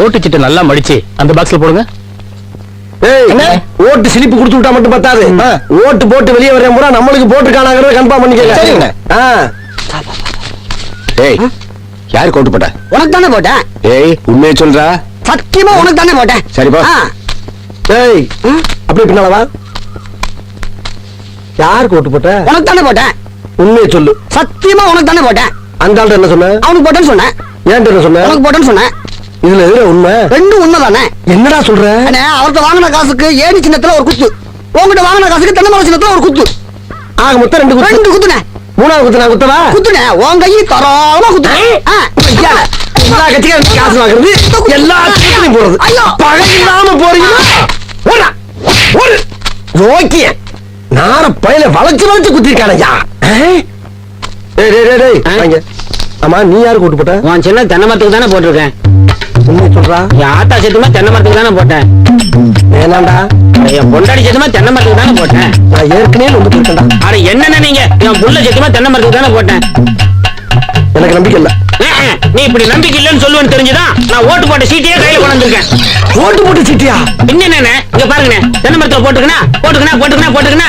ஓட்டு சீட்டை நல்லா மடிச்சு அந்த பாக்ஸ்ல போடுங்க? ஓட்டு சிலிப்பு கொடுத்து விட்டா மட்டும் பத்தாது. ஓட்டு போட்டு வெளியே வரேன் பூரா நம்மளுக்கு போட்டுருக்கானாங்கிறத கன்ஃபார்ம் பண்ணிக்கங்க. ஏய் யார் கோட்டு போட்ட? உனக்கு தானே போட்டேன் ஏய் உண்மையை சொல்றா. சத்தியமா உனக்கு தானே போட்டேன் சரிப்பா. ஏய் அப்படியே பின்னால வா. யாருக்கு ஓட்டு போட்ட? உனக்கு தானே போட்டேன் உண்மையை சொல்லு. சத்தியமா உனக்கு தானே போட்டேன் அந்த ஆள்கிட்ட என்ன சொன்ன? அவனுக்கு போட்டேன்னு சொன்னேன் என்ன சொன்ன? உனக்கு போட்டேன்னு சொன்னேன் இதுல எதுல உண்மை? ரெண்டும் உண்மைதானே? என்னடா சொல்ற? அவர்கிட்ட வாங்கின காசுக்கு ஏணி சின்னத்துல ஒரு குத்து. உங்ககிட்ட வாங்கின காசுக்கு தென்னை மரம் சின்னத்துல ஒரு குத்து. ஆக மொத்தம் ரெண்டு குத்து. ரெண்டு குத்துனே மூணாவது குத்து நான் குத்தவா? குத்துனே உன் கையை தரோமா குத்துனே ஆ, ஐயா, எல்லா கட்சிக்காரும் காசு வாங்குறது எல்லா கட்சியும் போறது ஐயோ. பகை இல்லாம போறீங்களா? ஓடா ஓடு ஓகே நார பையில வளைச்சு வளைச்சு குத்திருக்கானயா டேய் டேய் டேய் ஆமா நீ யாருக்கு ஓட்டு போட்ட? உன் சின்ன தென்னை மரத்துக்கு தானே போட்டிருக்கேன். உண்மை சொல்றா? என் ஆத்தா சத்துமா தென்னை மரத்துக்கு தானே போட்டேன். வேணாண்டா. என் பொண்டாடி சத்துமா தென்னை மரத்துக்கு தானே போட்டேன். நான் ஏற்கனவே வந்து போயிருக்கேன்டா அட என்னென்ன நீங்க? என் புள்ள சத்துமா தென்னை மரத்துக்கு தானே போட்டேன். எனக்கு நம்பிக்கை இல்ல. நீ இப்படி நம்பிக்கை இல்லைன்னு சொல்லுவேன்னு தெரிஞ்சுதான் நான் ஓட்டு போட்ட சீட்டையே கையில கொண்டு வந்திருக்கேன். ஓட்டு போட்டு சிட்டியா? என்னண்ணே இங்க பாருங்கண்ணே தென்னை மரத்துல போட்டுக்கணா போட்டுக்கணா போட்டுக்கணா போட்டுக்கணா.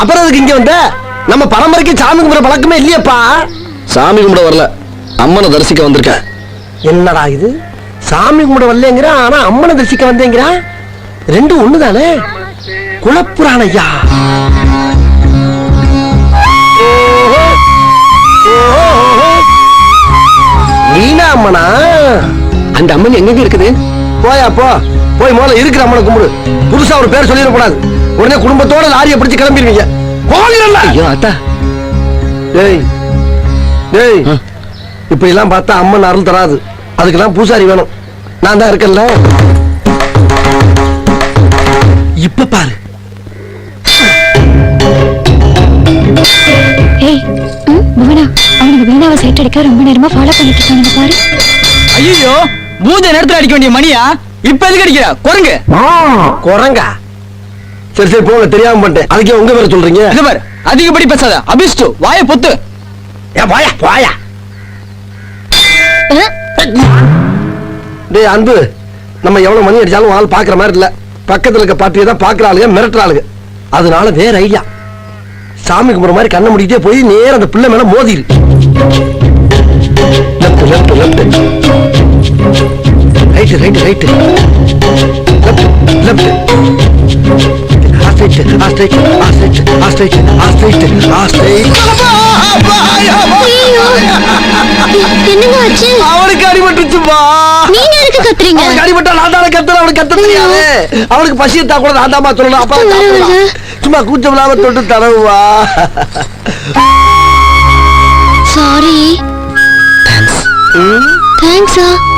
அப்புறம் அதுக்கு இங்க வந்த? நம்ம பரம்பரைக்கு சாமி கும்பிட பழக்கமே இல்லையப்பா. சாமி கும்பிட வரல. அம்மனை தரிசிக்க வந்திருக்கேன். என்னடா இது? சாமி கும்பிட வரலங்கிறான் ஆனா அம்மனை தரிசிக்க வந்தேங்கிறான் ரெண்டும் ஒண்ணுதானே? குலப்புராண ஐயா ஓஹோ. ஓஹோ, ஓஹோ. நீனா அம்மனா அந்த அம்மன் எங்க இருக்குது? போயா போ. போய் முதல்ல இருக்கிற அம்மனை கும்பிடு. புதுசா ஒரு பேர் சொல்லிடக்கூடாது உடனே குடும்பத்தோட லாரியை பிடிச்சு கிளம்பிடுவீங்க. போகிறல்ல! ஐயோ அத்தா. டேய் டேய். இப்படி எல்லாம் பார்த்தா அம்மன் அருள் தராது. அதுக்கெல்லாம் பூசாரி வேணும். நான் தான் இருக்கேன்ல. இப்ப பாரு. ஏய் புவனா அவனுக்கு வீணாவை சைட் அடிக்க ரொம்ப நேரமா ஃபாலோ பண்ணிட்டு இருக்கானுங்க பாரு. ஐயோ பூஜை நேரத்துல அடிக்க வேண்டிய மணியா? இப்ப எதுக்கு அடிக்கிற? குரங்கு. குரங்கா? சரி சரி போங்க. தெரியாம பண்ணிட்டேன். அதுக்கே உங்க பேரை சொல்றீங்க? இது பாரு அதிகப்படி பேசாத. அபிஷ்டு வாய பொத்து. போயா போயா அஹ், டேய் அன்பு நம்ம எவ்வளவு மணி அடிச்சாலும் ஆள் பாக்குற மாதிரி இல்ல. பக்கத்துல இருக்க பாட்டியை தான் பாக்குற ஆளுங்க மிரட்டுற ஆளுங்க. அதனால வேற ஐடியா. சாமி கும்பிட்ற மாதிரி கண்ணை முடிக்கிட்டே போய் நேரா அந்த பிள்ளை மேல மோதிரு. Left left left right right right left left astride astride astride astride astride astride என்னங்க ஆச்சு? அவனுக்கு அடிபட்டுச்சுப்பா. நீங்க எதுக்கு கத்துறீங்க? அவனுக்கு அடிபட்டா நான் தானே கத்துறேன். அவனுக்கு கத்த தெரியாது அவனுக்கு பசி எடுத்தா கூட நான் தாமா சொல்லணும். அப்பா. சும்மா கூச்சம் இல்லாம தொட்டு தரவுவா சாரி தேங்க்ஸா நான்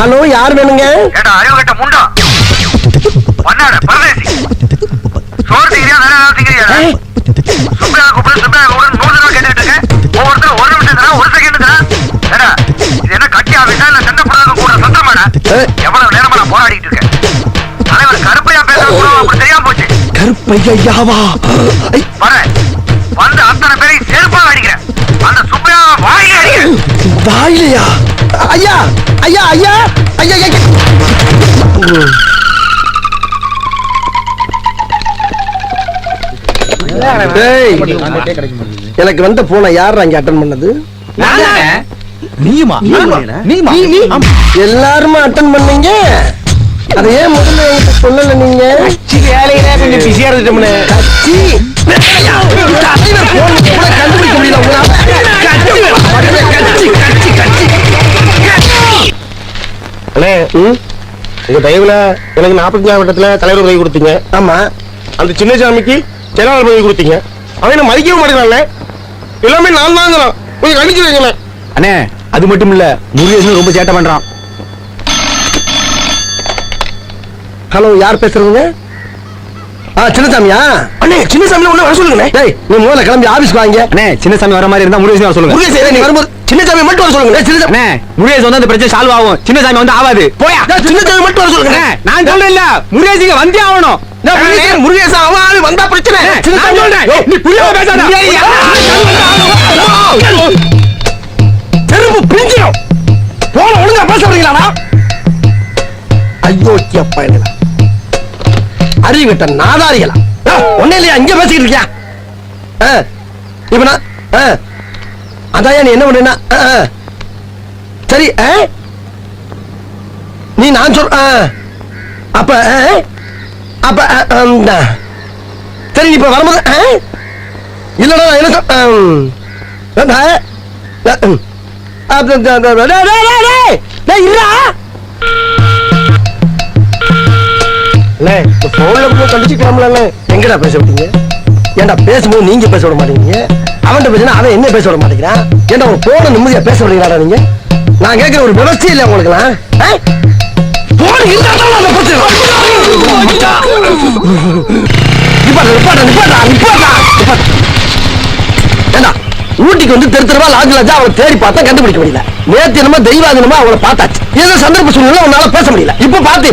ஹலோ யார் வேணுங்க? ஏடா அறிவு கட்ட முண்டா? பண்ணாட பரதேசி. சோறு திங்கிறியா வேற ஏதாவது திங்கிறியா? சுப்பையா கூப்பிடு சுப்பையா கூப்பிடு நூறு தடவை கேட்டுட்டு இருக்கேன். ஒவ்வொருத்தரும் ஒரு நிமிஷம் தரா ஒரு செகண்ட் தரா ஏடா இது என்ன கட்சி ஆபீஸா இல்ல சண்டை போடுறதுக்கு கூட சத்தமாடா. எவ்வளவு நேரமா நான் போராடிட்டு இருக்கேன்? தலைவர் கருப்பையா பேசுறது கூட அப்படி தெரியாம போச்சு. கருப்பையாவா ஐ, வரேன் வந்து அத்தனை பேரையும் செருப்பா அடிக்கிறேன். அந்த சுப்பையா வாங்கி அடிக்கிறேன். வாயிலையா? ஐயா ஐயா ஐயா ஐயா ஐயா. டேய், எனக்கு வந்த போன யார் அங்க அட்டன் பண்ணது? நீயுமா? எல்லாருமே அட்டன் பண்ணீங்க? அத ஏன் முதல்ல சொல்லல நீங்க? வேலையில கொஞ்சம் பிஸியா இருந்துட்டோம்னே. கட்சி. உங்க தயவுல எனக்கு நாற்பத்தஞ்சாம் வட்டத்துல தலைவர் உதவி கொடுத்தீங்க. ஆமா. அந்த சின்ன சாமிக்கு செயலாளர் பதவி கொடுத்தீங்க. அவன் மதிக்கவே மாட்டேங்கிறான்ல? எல்லாமே நான் தாங்கிறான். கொஞ்சம் கண்டிச்சு வைங்களேன். அண்ணே அது மட்டும் இல்ல முருகேசன் ரொம்ப சேட்டை பண்றான். ஹலோ யார் பேசுறதுங்க? ஆ சின்னசாமியா? அண்ணே சின்ன சாமி ஒண்ணு வர சொல்லுங்க டேய் நீ முதல்ல கிளம்பி ஆபீஸ்க்கு வாங்க. அண்ணே சின்ன சாமி வர மாதிரி இருந்தா முருகேசன் வர சொல்லுங்க. முருகேசன் நீ வரும்போது சின்ன சாமி மட்டும் வர சொல்லுங்க. சின்ன சாமி முருகேசன் வந்து அந்த பிரச்சனை சால்வ் ஆகும். சின்ன சாமி வந்து ஆகாது. போயா. சின்ன சாமி மட்டும் வர சொல்லுங்க. நான் சொல்றேன் இல்ல முருகேசிங்க வந்தே ஆகணும். முருகேசன் அவன் ஆளு வந்தா பிரச்சனை. நான் சொல்றேன். நீ புரியாம பேசாத. செருப்பு பிஞ்சிடும் போன ஒழுங்கா பேச வரீங்களாடா ஐயோ பயணிகளா அறிவிட்ட நாதாரிகளா. ஒன்னே இல்லையா? இங்க பேசிக்கிட்டு இருக்கியா? இப்ப நான் அதான் நீ என்ன பண்ணா சரி ஆ? நீ நான் சொல் ஆ, அப்ப ஆ, அப்ப சரி நீ இப்ப வரும்போது ஆ? இல்லடா நான் என்ன சொல் கூட கண்டிச்சுக்கலாம்ல எங்கடா பேச விட்டீங்க? ஏன்டா பேசும்போது நீங்க பேச விட மாட்டீங்க அவன்கிட்ட பேசினா அவன் என்ன பேச விட மாட்டேங்கிறான்? ஏன்டா ஒரு போன நிம்மதியா பேச விடுறீங்களா நீங்க? நான் கேட்கிற ஒரு விவசாயம் இல்லை உங்களுக்குலாம் போன் இருந்தா அந்த பிரச்சனை. ஊட்டிக்கு வந்து தெரு தெருவா லாஜ் லாஜா அவளை தேடி பார்த்தா கண்டுபிடிக்க முடியல. நேத்து என்னமோ தெய்வாதனமா அவளை பார்த்தாச்சு. ஏதோ சந்தர்ப்ப சூழ்நிலை உன்னால பேச முடியல. இப்ப பார்த்து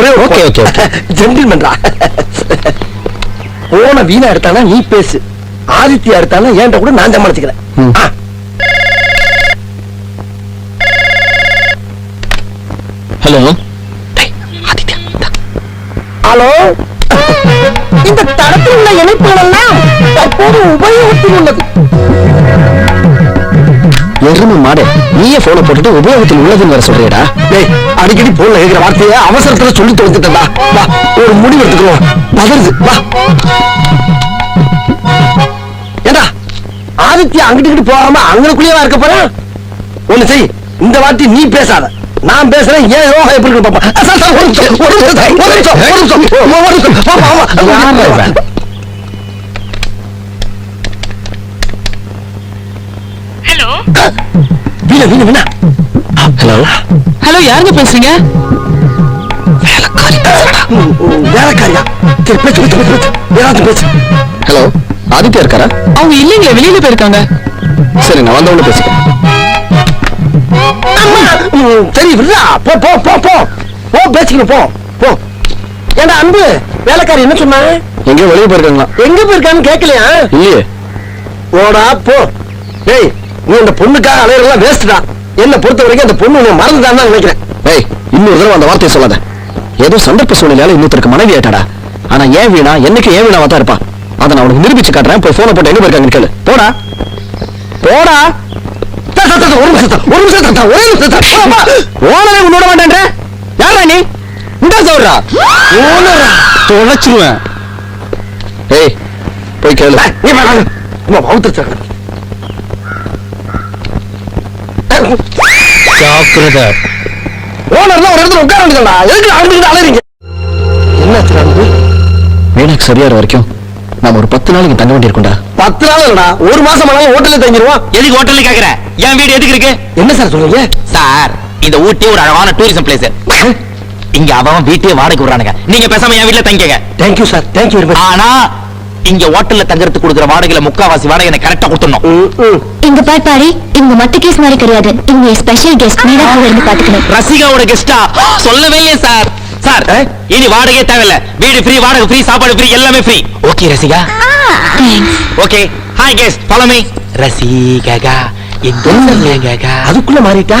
ஒரே okay, okay. ஜென்டில்மேன்டா போன வீணா எடுத்தானா நீ பேசு. ஆதித்யா எடுத்தானா ஏன்ட்ட கூட நான் சமாளிச்சுக்கிறேன். ம். ஆ. ஹலோ ஹலோ இந்த தடத்தில் உள்ள இணைப்புகள் எல்லாம் தற்போது உபயோகத்தில் உள்ளது. எருமை மாடு நீயே போனை போட்டுட்டு உபயோகத்தில் உள்ளதுன்னு வர சொல்றியடா. டேய் அடிக்கடி போன்ல கேக்குற வார்த்தையை அவசரத்துல சொல்லி தொலைச்சிட்டா வா ஒரு முடிவு எடுத்துக்கிறோம் பதறுது வா. ஏண்டா ஆதித்யா அங்கிட்டு போகாம அங்கனுக்குள்ளேயே இருக்க போறேன் ஒண்ணு செய் இந்த வாட்டி நீ பேசாத. நான் பேசுறேன் ஏன் யோகா எப்படி இருக்கு பாப்பா? ஒரு நிமிஷம், ஒரு நிமிஷம், ஒரு நிமிஷம், ஒரு நிமிஷம், இவன்? வீணா, வீணா, வீணா. ஹலோ. ஹலோ யாருங்க பேசுறீங்க? வேலைக்காரியா? சரி பேச்சு பேச்சு பேச்சு பேச்சு ஹலோ ஆதித்யா இருக்காரா? அவங்க இல்லைங்களே வெளியில போயிருக்காங்க. சரி நான் வந்தவொன்னு பேசிக்கிறேன். சரி விடுறா போ போ போ போ. போ பேசிக்கணும் போ போ. ஏண்டா அன்பு வேலைக்காரி என்ன சொன்னா எங்கேயோ வெளியே போயிருக்காங்களா? எங்க போயிருக்கான்னு கேட்கலையா இல்லையே. போடா போ. டேய் நீ இந்த பொண்ணுக்காக அலையறதெல்லாம் வேஸ்ட் தான். என்ன பொறுத்த வரைக்கும் அந்த பொண்ணு உன்னை மறந்துதான் நினைக்கிறேன். ஏய் இன்னொரு தடவை அந்த வார்த்தையை சொல்லாத. ஏதோ சந்தர்ப்ப சூழ்நிலையால இன்னொருத்தருக்கு மனைவி ஆயிட்டாடா. ஆனா ஏன் வீணா என்னைக்கு ஏன் வீணாவா தான் இருப்பா? அதை நான் உனக்கு நிரூபிச்சு காட்டுறேன். போய் போனை போட்டு எங்க போயிருக்காங்கன்னு கேளு. போடா. போடா. ஒரு நிமிஷம் ஒரு நிமிஷம் ஒரே நிமிஷம். ஓனரே உன்னோட மாட்டேன்ற. யாரா நீ? இந்த சொல்றா ஓனரா? தொலைச்சிருவேன். ஏய் போய் கேளு. நீ வா, வா, வா. ஜாக்கிரதை ஓனர்லாம் ஒரு இடத்துல உட்கார வேண்டியதுடா. எதுக்கு அழுதுகிட்டு அலையறீங்க? என்னாச்சு சரியாற வரைக்கும் நாம ஒரு பத்து நாளைக்கு தங்க வேண்டியிருக்கும்டா. பத்து நாள் இல்லடா. ஒரு மாசம் ஆனாலும் ஹோட்டல்ல தங்கிடுவோம் எதுக்கு ஹோட்டல்ல கேக்குற? என் வீடு எதுக்கு இருக்கு? என்ன சார் சொல்றீங்க? சார் இந்த ஊட்டி ஒரு அழகான டூரிசம் பிளேஸ் இங்க அவன் வீட்டையே வாடகை விடுறானுங்க. நீங்க பேசாம என் வீட்ல தங்கிக்க thank you sir thank you very much ஆனா இங்க ஹோட்டல்ல தங்கறதுக்கு கொடுக்குற வாடகையில முக்காவாசி வாடகை எனக்கு கரெக்டா கொடுத்துடணும். இங்க பார் பாரி இவங்க மத்த கேஸ் மாதிரி கிடையாது. இவங்க ஸ்பெஷல் கெஸ்ட் நீ தான் கூட இருந்து பாத்துக்கணும் ரசிகாவோட கெஸ்டா சொல்லவே இல்லையே சார் சார்? இனி வாடகையே தேவையில்ல. வீடு ஃப்ரீ வாடகை ஃப்ரீ சாப்பாடு ஃப்ரீ எல்லாமே free okay Rasika? Thanks okay hi guest follow me. Rasika எங்க அதுக்குள்ள மாறிட்டா?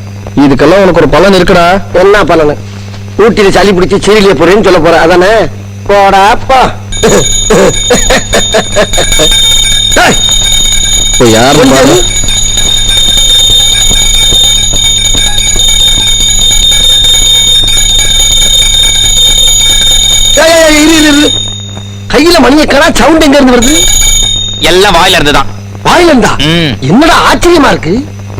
இதுக்கெல்லாம் உனக்கு ஒரு பலன் இருக்குடா. என்ன பலனு? ஊட்டியில சளி பிடிச்சி சீரியலிய போறேன்னு சொல்ல போற அதானே? போடா போ. யாரு. கையில மணியை காணா சவுண்ட் எங்க இருந்து வருது? எல்லாம் வாயில இருந்துதான் வாயில இருந்தா. என்னடா ஆச்சரியமா இருக்கு?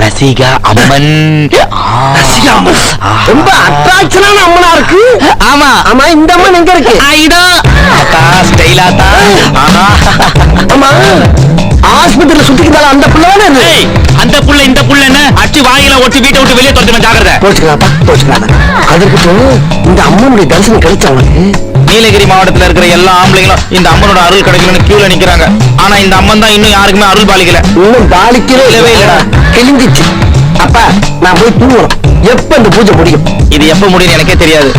ரசிகா அம்மன். ரசிகா அம்மன். ரொம்ப அட்ராக்ஷனான அம்மனா இருக்கு. ஆமா. ஆமா இந்த அம்மன் எங்க இருக்கு? ஐடா ஆத்தா ஸ்டைலா தா ஆமா. ஆஸ்பத்திரியில சுத்திக்கிட்டால அந்த ஏய் அந்த புள்ள இந்த புள்ள என்ன? அடிச்சு வாயில ஒட்டி வீட்டை விட்டு வெளியே துரத்துவேன் ஜாக்கிரதை. போச்சுக்கலாப்பா போச்சுக்கலாம் அதற்கு இந்த அம்மனுடைய தரிசனம் கிடைச்ச அவனுக்கு நீலகிரி மாவட்டத்துல இருக்கிற எல்லா ஆம்பளைங்களும் இந்த அம்மனோட அருள் கிடைக்கலன்னு கியூல நிக்கிறாங்க. ஆனா இந்த அம்மன் தான் இன்னும் யாருக்குமே அருள் பாலிக்கல. இன்னும் பாலிக்கவே இல்லவே இல்லடா. கிழிஞ்சிச்சு அப்பா நான் போய் தூங்கணும். எப்ப இந்த பூஜை முடியும்? இது எப்ப முடியும் எனக்கே தெரியாது.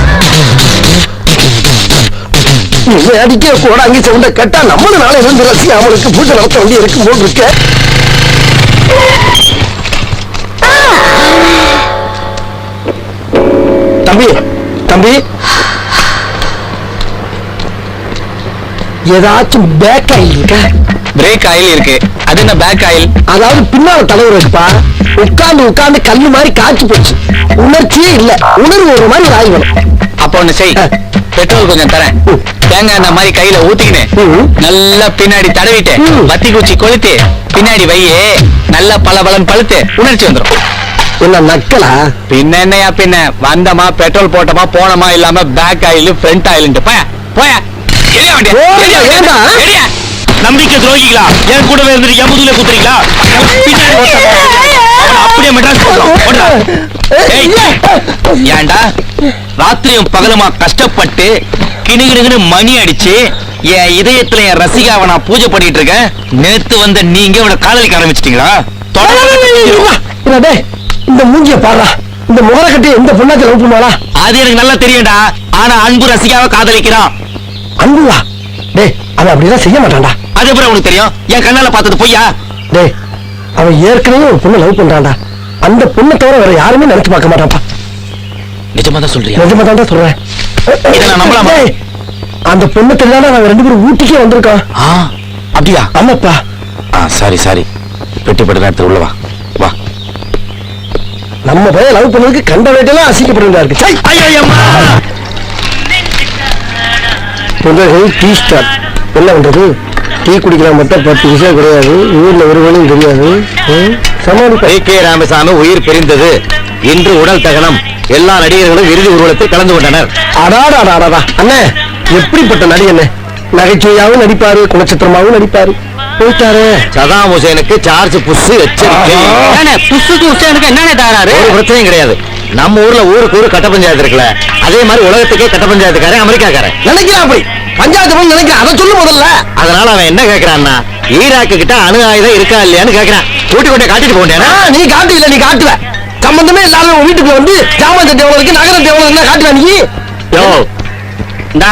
நீ அடிக்க கூட அங்கே சவுண்ட கேட்டா நம்மளும் நாளை இருந்து ரசி அவனுக்கு பூஜை நடத்த வேண்டி இருக்கும் போல் இருக்க. தம்பி தம்பி. ஏதாச்சும் பேக் ஆயில் இருக்கா? பிரேக் ஆயில் இருக்கு. அது என்ன பேக் ஆயில்? அதாவது பின்னால தலைவர் இருக்குப்பா. உட்கார்ந்து உட்கார்ந்து கல்லு மாதிரி காய்ச்சி போச்சு. உணர்ச்சியே இல்ல. உணர்வு ஒரு மாதிரி ஒரு ஆயில் வேணும் அப்ப ஒண்ணு செய். பெட்ரோல் கொஞ்சம் தரேன். தேங்காய் எண்ணெய் மாதிரி கையில ஊத்திக்கினு. ம். நல்லா பின்னாடி தடவிட்டு ம். வத்தி குச்சி கொளுத்து பின்னாடி வையே நல்லா பல பலன் பழுத்து உணர்ச்சி வந்துரும். என்ன நக்கலா? பின்ன என்னையா பின்ன? வந்தமா பெட்ரோல் போட்டோமா போனோமா இல்லாம பேக் ஆயில் ஃப்ரண்ட் ஆயில் போய போய. ஏண்டா? நம்பிக்கை துரோகிகளா? என் கூடவே இருந்துட்டு என் முதுகுல குத்துறீங்களா அப்படியே மெட்ராஸ் ஏன்டா? ராத்திரியும் பகலுமா கஷ்டப்பட்டு கிணுகிணுன்னு மணி அடிச்சு என் இதயத்துல என் ரசிகாவை நான் பூஜை பண்ணிட்டு இருக்கேன். நேத்து வந்த நீங்க இவனை காதலிக்க ஆரம்பிச்சிட்டீங்களா? இந்த மூஞ்சிய பாடுறா இந்த முகர கட்டி எந்த லவ் பண்ணுவாளா? அது எனக்கு நல்லா தெரியும்டா. ஆனா அன்பு ரசிகாவை காதலிக்கிறான். அன்புவா? டேய் அவன் அப்படிலாம் செய்ய மாட்டான்டா. அது எப்படி உனக்கு தெரியும்? என் கண்ணால பார்த்தது பொய்யா? டேய் அவன் ஏற்கனவே ஒரு பொண்ணை லவ் பண்றான்டா. அந்த பொண்ணை தவிர வேற யாருமே நினைச்சு பார்க்க மாட்டான்ப்பா. நிஜமா தான் சொல்றியா? நிஜமா தான்டா சொல்றேன். இதை நான் நம்பலாமா? அந்த பொண்ணு தெரியாத நாங்க ரெண்டு பேரும் ஊட்டிக்கே வந்திருக்கோம் ஆ அப்படியா? ஆமாப்பா. ஆ சாரி சாரி. பெட்டி படுற இடத்துல உள்ள வா. வா. நம்ம பையன் லவ் பண்ணதுக்கு கண்ட வேட்டெல்லாம் அசிக்கப்பட்டு இருக்கு. சை! புதகை டீ ஸ்டார் என்ன பண்றது? டீ குடிக்கலாம் மட்டும் பத்து விஷயம் கிடையாது. ஊர்ல ஒரு வேலையும் தெரியாது ம், சமாளிப்பேன் கே ராமசாமி உயிர் பிரிந்தது. இன்று உடல் தகனம். எல்லா நடிகர்களும் இறுதி ஊர்வலத்தில் கலந்து கொண்டனர். அடாடாடாடா அண்ணே எப்படிப்பட்ட நடி அண்ணே? நகைச்சுவையாவும் நடிப்பாரு குணச்சித்திரமாவும் நடிப்பாரு. போயிட்டாரு. சதாம் ஹுசேனுக்கு சார்ஜ் புஷ் எச்சரிக்கை. புஷுக்கு உஷனுக்கு என்னென்ன தகராறு? ஒரு பிரச்சனையும் கிடையாது. நம்ம ஊர்ல ஊருக்கு ஊரு கட்ட பஞ்சாயத்து இருக்குல்ல அதே மாதிரி உலகத்துக்கே கட்ட பஞ்சாயத்துக்காரன் அமெரிக்காக்காரன். நினைக்கிறான் அப்படி. பஞ்சாயத்து பண்ணி நினைக்கிறான். அதை சொல்லு முதல்ல. அதனால அவன் என்ன கேக்குறான்னா ஈராக்கு கிட்ட அணு ஆயுதம் இருக்கா இல்லையான்னு கேக்குறான். கூட்டி கொண்டே காட்டிட்டு போண்டேனா நீ காட்டு இல்ல நீ காட்டுவ. சம்பந்தமே இல்லாத வீட்டுக்கு வந்து ஜாமான் இருக்கு நகரம் எவ்வளவு இருந்தா காட்டுவ நீ. யோ இந்தா.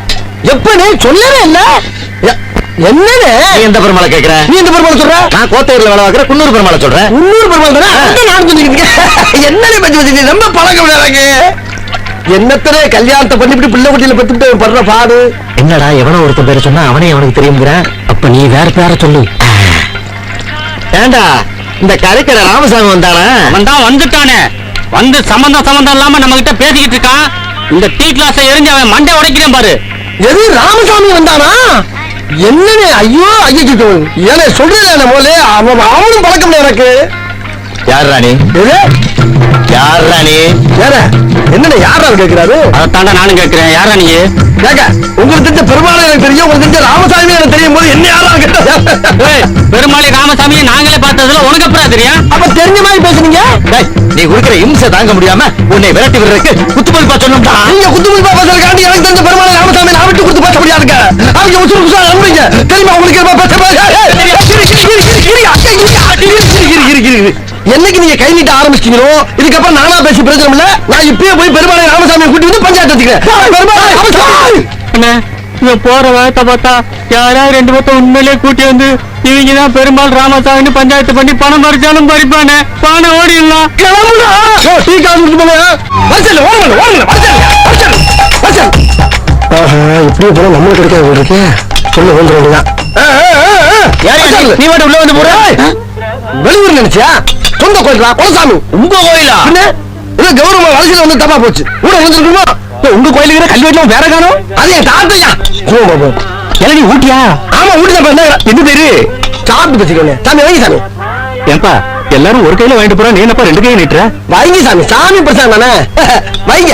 எப்ப நீ சொல்லவே இல்ல? என்னன்னு நீ எந்த பெருமாளை கேக்குற? நீ இந்த பெருமாள் சொல்ற? நான் கோத்தையூர்ல வேலை பார்க்கிற குன்னூர் பெருமாளை சொல்றேன். உள்ளூர் பெருமாள் தானே? அதான் நான் சொல்லிக்கிட்டு இருக்கேன். என்னடி பத்தி வச்சுட்டு ரொம்ப பழக்கம் எனக்கு என்னத்தனே கல்யாணத்தை பண்ணிவிட்டு பிள்ளை குட்டியில பெத்துட்டு படுற பாடு? என்னடா எவனோ ஒருத்தன் பேரை சொன்னா அவனே அவனுக்கு தெரியுங்கிற அப்ப நீ வேற பேர சொல்லு. ஏண்டா இந்த கரைக்கடை ராமசாமி வந்தானா? அவன் தான் வந்துட்டானே. வந்து சம்பந்தம் சம்பந்தம் இல்லாம நம்ம கிட்ட பேசிக்கிட்டு இருக்கான். இந்த டீ கிளாஸ எரிஞ்சு அவன் மண்டை உடைக்கிறேன் பாரு. எது ராமசாமி வந்தானா? என்னன்னு ஐயோ ஐயோ ஏன்னா சொல்றேன் முதல்ல? அவன் அவனும் பழக்கம் எனக்கு. யார் ராணி? எது? யார் ராணி? ஏற என்னன்னு யாரா கேக்குறாரு? அதைத்தாண்டா நானும் கேட்கிறேன் யாரா நீ கேக்க உங்களுக்கு தெரிஞ்ச பெருமாள் எனக்கு தெரியும் உங்களுக்கு தெரிஞ்ச ராமசாமி எனக்கு தெரியும் போது என்ன யாரா கேட்டா? பெருமாளி ராமசாமியை நாங்களே பார்த்ததுல உனக்கு அப்புறம் தெரியும்? அப்ப தெரிஞ்ச மாதிரி பேசுனீங்க. டேய், நீ கொடுக்கிற இம்சை தாங்க முடியாம உன்னை விரட்டி விடுறதுக்கு குத்துமதிப்பா சொன்னோம்டா. நீங்க குத்துமதிப்பா பேசுறதுக்காண்டி எனக்கு தெரிஞ்ச பெருமாள் ராமசாமி விட்டு கொடுத்து பேச முடியாதுங்க அவங்க உசுறு உசுரா நம்புறீங்க தெரியுமா உங்களுக்கு எப்ப பேச. என்னைக்கு நீங்க கை நீட்ட ஆரம்பிச்சிட்டீங்களோ இதுக்கப்புறம் நானா பேசி பிரயோஜனம் இல்ல. நான் இப்பயே போய் பெருமாளை ராமசாமியை கூட்டி வந்து பஞ்சாயத்து வச்சுக்கிறேன். ராமசாமி! இவன் போற வேகத்தை பார்த்தா யாராவது ரெண்டு பேர்த்த உண்மையிலே கூட்டி வந்து இவங்க தான் பெருமாள் ராமசாமின்னு பஞ்சாயத்து பண்ணி பணம் பறிச்சாலும் பறிப்பானே. பணம் ஓடிடலாம். கிளம்புடா! டீ காசு ஓடுங்க ஓடுங்க இப்படியே போனா நம்மளுக்கு கிடைக்காது போல இருக்கே? சொல்லு வந்து வேண்டியதான் நீ மட்டும் உள்ள வந்து போற வெளியூர் நினைச்சியா? சொந்த கோயிலா குலசாமி. உங்க கோயிலா? என்ன இல்ல கௌரவ வரிசையில வந்து தப்பா போச்சு. கூட வந்துருக்குமா உங்க கோயிலுக்கு கல்வி வீட்டுல வேற காணும்? அது என் தாத்தையா இளநீ ஊட்டியா? ஆமா ஊட்டி தான் என்ன என்ன பேரு? சாப்பிட்டு வச்சுக்கோங்க சாமி வாங்கி சாமி. ஏன்பா எல்லாரும் ஒரு கையில வாங்கிட்டு போறா நீ என்னப்பா ரெண்டு கையை நீட்டுற? வைங்க சாமி. சாமி பிரசாதம் தானே? வைங்க.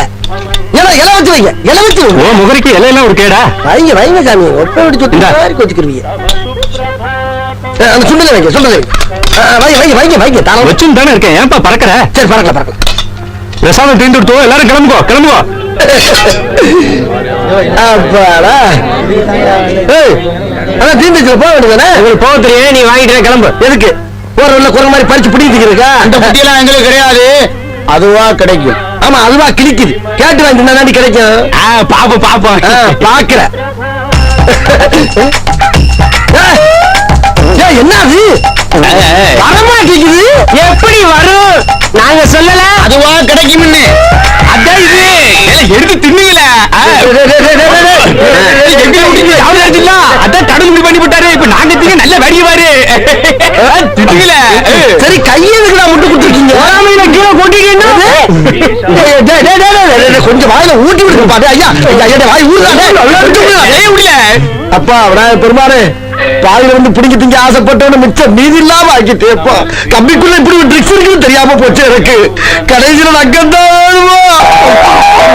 இலை இலை வச்சு வைங்க இலை வச்சு வைங்க. ஓ முகரிக்கு இலையெல்லாம் ஒரு கேடா? வைங்க வைங்க சாமி ஒட்ட விட்டு சொத்து. மாதிரி கொச்சுக்கிருவீங்க அஹ், அந்த சுண்டலை வைங்க சுண்டலை வைங்க. வைங்க வைங்க வைங்க வைங்க தாராளமா. வச்சுன்னு தானே இருக்கேன் ஏன்பா பறக்கற? சரி பறக்கல பறக்கல. பிரசாதம் விட்டோம் எல்லாரும் கிளம்புகோ கிளம்புவோ அப்பாடா. ஏய் அதான் தீந்துச்சுல போக வேண்டியதானே உங்களுக்கு போக தெரியும் நீ வாங்கிட்டு கிளம்பு. எதுக்கு? போற உள்ள குரல் மாதிரி பறிச்சு பிடிக்கிட்டு இருக்கா? அந்த புத்தியெல்லாம் எங்களுக்கு கிடையாது. அதுவா கிடைக்கும் ஆமா அதுவா கிழிக்குது கேட்டு வாங்கிட்டு தாண்டி கிடைக்கும் பாப்போம் பாப்போம் ஆ, பாக்குறேன் ஏய், ஏய், என்ன அது வரமாட்டேங்குது எப்படி வரும் நாங்க சொல்லல அதுவா கிடைக்கும்னு அதான் இது எடுத்து தின்னுங்கள அதான் கடல் முடி பண்ணி இப்ப நாங்க நல்ல தின்னுங்கள சரி கையை எதுக்கு நான் முட்டு கொடுத்துருக்கீங்க. கீழே கொட்டிட்டீங்கன்னா கொஞ்சம் வாயில ஊட்டி விடுங்க பாரு. ஐயா ஐயா, வாய் ஊடுறாங்க அப்பா விநாயகர் பெருமாறு பாதியில வந்து பிடிக்க திங்க ஆசைப்பட்டவன மிச்சம் மீதி இல்லாம ஆக்கிட்டேப்பா கம்பிக்குள்ள இப்படி ஒரு ட்ரிக்ஸ் இருக்குன்னு தெரியாம போச்சு எனக்கு. கடைசியில நக்கம்தான்